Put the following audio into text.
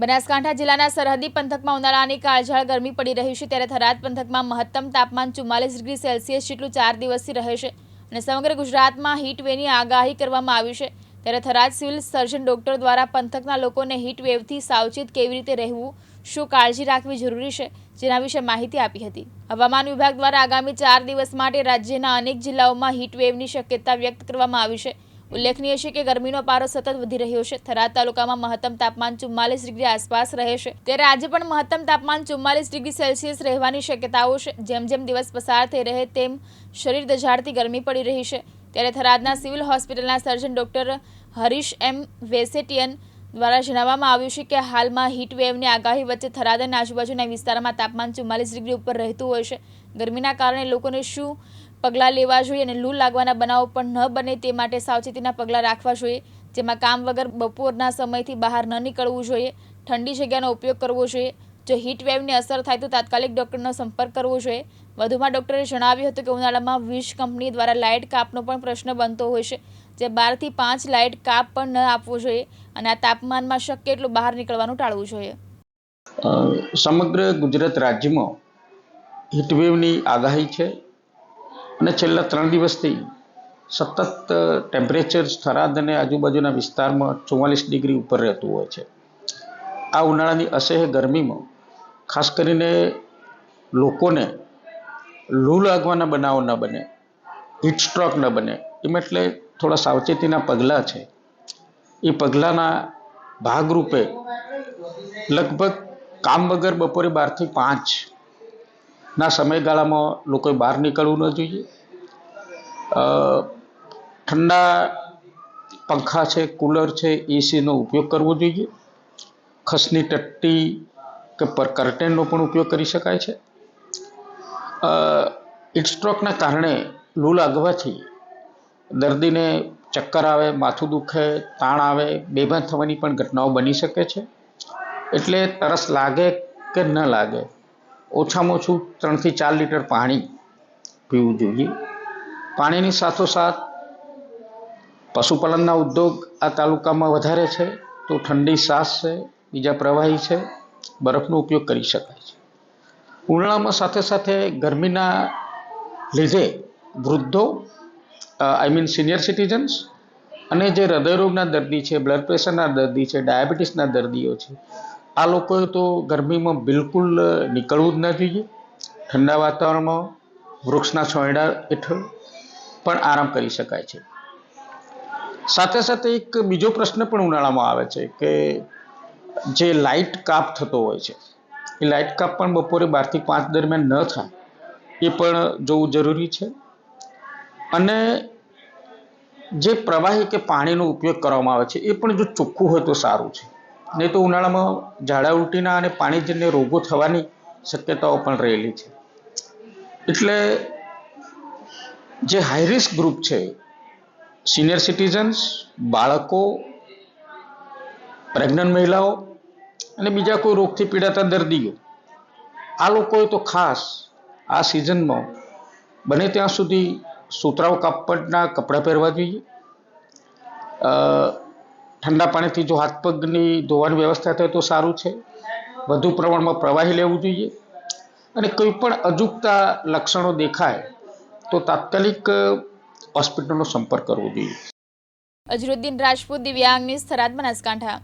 બનાસકાંઠા જિલ્લાના સરહદી પંથકમાં ઉનાળાની કાળઝાળ ગરમી પડી રહી છે ત્યારે થરાદ પંથકમાં મહત્તમ તાપમાન ચુમ્માલીસ ડિગ્રી સેલ્સિયસ જેટલું ચાર દિવસથી રહે છે અને સમગ્ર ગુજરાતમાં વેવની આગાહી કરવામાં આવી છે. ત્યારે થરાદ સિવિલ સર્જન ડોક્ટર દ્વારા પંથકના લોકોને વેવથી સાવચેત કેવી રીતે રહેવું, શું કાળજી રાખવી જરૂરી છે, જેના વિશે માહિતી આપી હતી. હવામાન વિભાગ દ્વારા આગામી ચાર દિવસ માટે રાજ્યના અનેક જિલ્લાઓમાં વેવની શક્યતા વ્યક્ત કરવામાં આવી છે. ઉલ્લેખનીય છે કે ગરમીનો પારો સતત વધી રહ્યો છે. થરાદ તાલુકામાં મહત્તમ તાપમાન ચુમ્માલીસ ડિગ્રી આસપાસ રહે છે. ત્યારે આજે પણ મહત્તમ તાપમાન ચુમ્માલીસ ડિગ્રી સેલ્સિયસ રહેવાની શક્યતાઓ છે. જેમ જેમ દિવસ પસાર થઈ રહે તેમ શરીર દઝાડતી ગરમી પડી રહી છે. ત્યારે થરાદના સિવિલ હોસ્પિટલના સર્જન ડોક્ટર હરીશ એમ વેસેટિયન દ્વારા જણાવવામાં આવ્યું છે કે હાલમાં હીટ વેવની આગાહી વચ્ચે થરાદ અને આજુબાજુના વિસ્તારમાં તાપમાન ચુમ્માલીસ ડિગ્રી ઉપર રહેતું હોય છે. ગરમીના કારણે લોકોને શું પગલાં લેવા જોઈએ અને લૂ લાગવાના બનાવો પણ ન બને તે માટે સાવચેતીના પગલાં રાખવા જોઈએ, જેમાં કામ વગર બપોરના સમયથી બહાર ન નીકળવું જોઈએ, ઠંડી જગ્યાનો ઉપયોગ કરવો જોઈએ, જો હીટ વેવની અસર થાય તો તાત્કાલિક ડૉક્ટરનો સંપર્ક કરવો જોઈએ. વધુમાં ડૉક્ટરે જણાવ્યું હતું કે ઉનાળામાં વીજ કંપની દ્વારા લાઇટ કાપનો પણ પ્રશ્ન બનતો હોય છે, જે બારથી પાંચ લાઇટ કાપ પણ ન આપવો જોઈએ અને આ તાપમાનમાં શક્ય એટલું બહાર નીકળવાનું ટાળવું જોઈએ. સમગ્ર ગુજરાત રાજ્યમાં હીટવેવની આગાહી છે. અને છેલ્લા ત્રણ દિવસથી સતત ટેમ્પરેચર થરાદ અને આજુબાજુના વિસ્તારમાં ચુમ્માલીસ ડિગ્રી ઉપર રહેતું હોય છે. આ ઉનાળાની અસહ્ય ગરમીમાં, ખાસ કરીને લોકોને લૂ લાગવાના બનાવો ન બને હીટ સ્ટ્રોક ન બને, એમ એટલે થોડા સાવચેતીના પગલાં છે. એ પગલાંના ભાગરૂપે લગભગ કામ વગર બપોરે બારથી પાંચ ના સમયગાળામાં લોકોએ બહાર નીકળવું ન જોઈએ. ઠંડા પંખા છે, કુલર છે, એસીનો ઉપયોગ કરવો જોઈએ. ખસની ટટ્ટી કે પર કર્ટેનનો પણ ઉપયોગ કરી શકાય છે. હિટસ્ટ્રોકના કારણે લૂ લાગવાથી દર્દીને ચક્કર આવે, માથું દુખે, તાણ આવે, બેભાન થવાની પણ ઘટનાઓ બની શકે છે. એટલે તરસ લાગે કે ન લાગે ઓછામાં ઓછું ત્રણથી ચાર લીટર પાણી પીવું જોઈએ. પાણીની સાથોસાથ પશુપાલનના ઉદ્યોગ આ તાલુકામાં વધારે છે તો ઠંડી સાસ છે, બીજા પ્રવાહી છે, બરફનો ઉપયોગ કરી શકાય છે. ઉનાળામાં સાથે સાથે ગરમીના લીધે વૃદ્ધો આઈ મીન સિનિયર સિટીઝન્સ અને જે હૃદયરોગના દર્દી છે બ્લડ પ્રેશરના દર્દી છે ડાયાબિટીસના દર્દીઓ છે આ લોકોએ તો ગરમીમાં બિલકુલ નીકળવું જ ન જોઈએ. ઠંડા વાતાવરણમાં વૃક્ષના છોયડા હેઠળ પણ આરામ કરી શકાય છે. સાથે સાથે એક બીજો પ્રશ્ન પણ ઉનાળામાં આવે છે કે જે લાઇટ કાપ થતો હોય છે, એ લાઇટ કાપ પણ બપોરે બારથી પાંચ દરમિયાન ન થાય, એ પણ જોવું જરૂરી છે. અને જે પ્રવાહી કે પાણીનો ઉપયોગ કરવામાં આવે છે, એ પણ જો ચોખ્ખું હોય તો સારું છે. નહીં તો ઉનાળામાં ઝાડા ઉલટીના અને પાણીજન્ય રોગો થવાની શક્યતાઓ પણ રહેલી છે. એટલે જે હાઈ રિસ્ક ગ્રુપ છે સિનિયર સિટીઝન્સ બાળકો પ્રેગ્નન્ટ મહિલાઓ અને બીજા કોઈ રોગથી પીડાતા દર્દીઓ, આ લોકોએ તો ખાસ આ સિઝનમાં બને ત્યાં સુધી સુતરાઉ કાપડના કપડાં પહેરવા જોઈએ. ઠંડા પાણીથી જો હાથ પગની ધોવાની વ્યવસ્થા થાય તો સારું છે. વધુ પ્રમાણમાં પ્રવાહી લેવું જોઈએ. અને કોઈ પણ અજુગતા લક્ષણો દેખાય તો તાત્કાલિક હોસ્પિટલનો સંપર્ક કરવો જોઈએ. અઝરુદ્દીન રાજપૂત દિવ્યાંગ ન્યૂઝ થરાદ બનાસકાંઠા.